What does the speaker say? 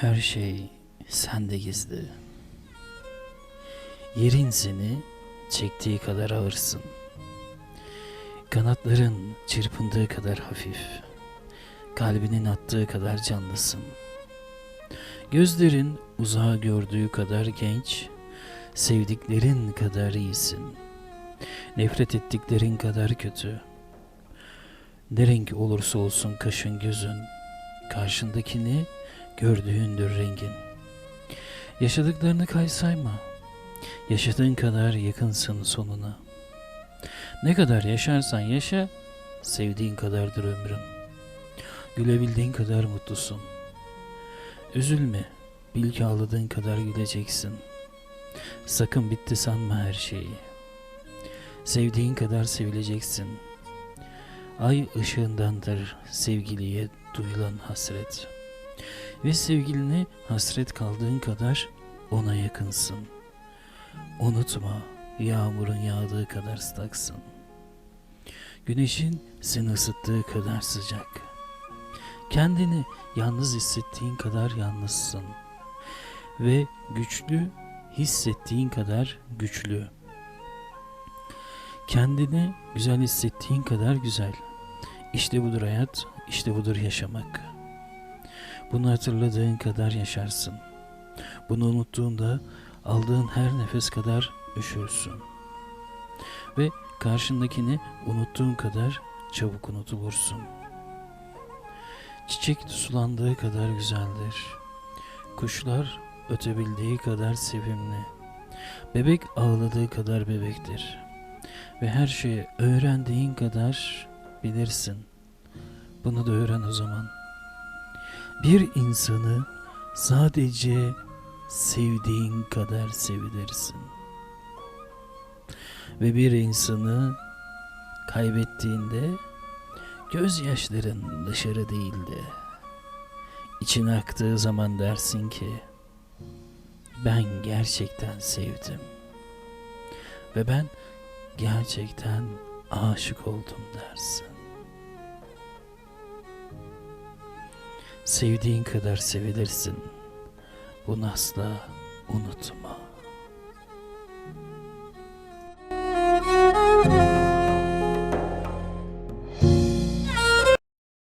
Her şey sende gizli. Yerin seni çektiği kadar ağırsın. Kanatların çırpındığı kadar hafif. Kalbinin attığı kadar canlısın. Gözlerin uzağa gördüğü kadar genç, sevdiklerin kadar iyisin. Nefret ettiklerin kadar kötü. Ne renk olursa olsun kaşın gözün, karşındakini gördüğündür rengin. Yaşadıklarını kaysayma. Yaşadığın kadar yakınsın sonuna. Ne kadar yaşarsan yaşa, sevdiğin kadardır ömrün. Gülebildiğin kadar mutlusun. Üzülme, bil ki ağladığın kadar güleceksin. Sakın bitti sanma her şeyi. Sevdiğin kadar sevileceksin. Ay ışığındandır sevgiliye duyulan hasret. Ve sevgiline hasret kaldığın kadar ona yakınsın. Unutma, yağmurun yağdığı kadar ıslaksın. Güneşin seni ısıttığı kadar sıcak. Kendini yalnız hissettiğin kadar yalnızsın. Ve güçlü hissettiğin kadar güçlü. Kendini güzel hissettiğin kadar güzel. İşte budur hayat, işte budur yaşamak. Bunu hatırladığın kadar yaşarsın. Bunu unuttuğunda aldığın her nefes kadar üşürsün. Ve karşındakini unuttuğun kadar çabuk unutulursun. Çiçek sulandığı kadar güzeldir. Kuşlar ötebildiği kadar sevimli. Bebek ağladığı kadar bebektir. Ve her şeyi öğrendiğin kadar bilirsin. Bunu da öğren o zaman. Bir insanı sadece sevdiğin kadar sevilirsin. Ve bir insanı kaybettiğinde gözyaşların dışarı değildi. İçin aktığı zaman dersin ki ben gerçekten sevdim. Ve ben gerçekten aşık oldum dersin. Sevdiğin kadar sevilirsin. Bunu asla unutma.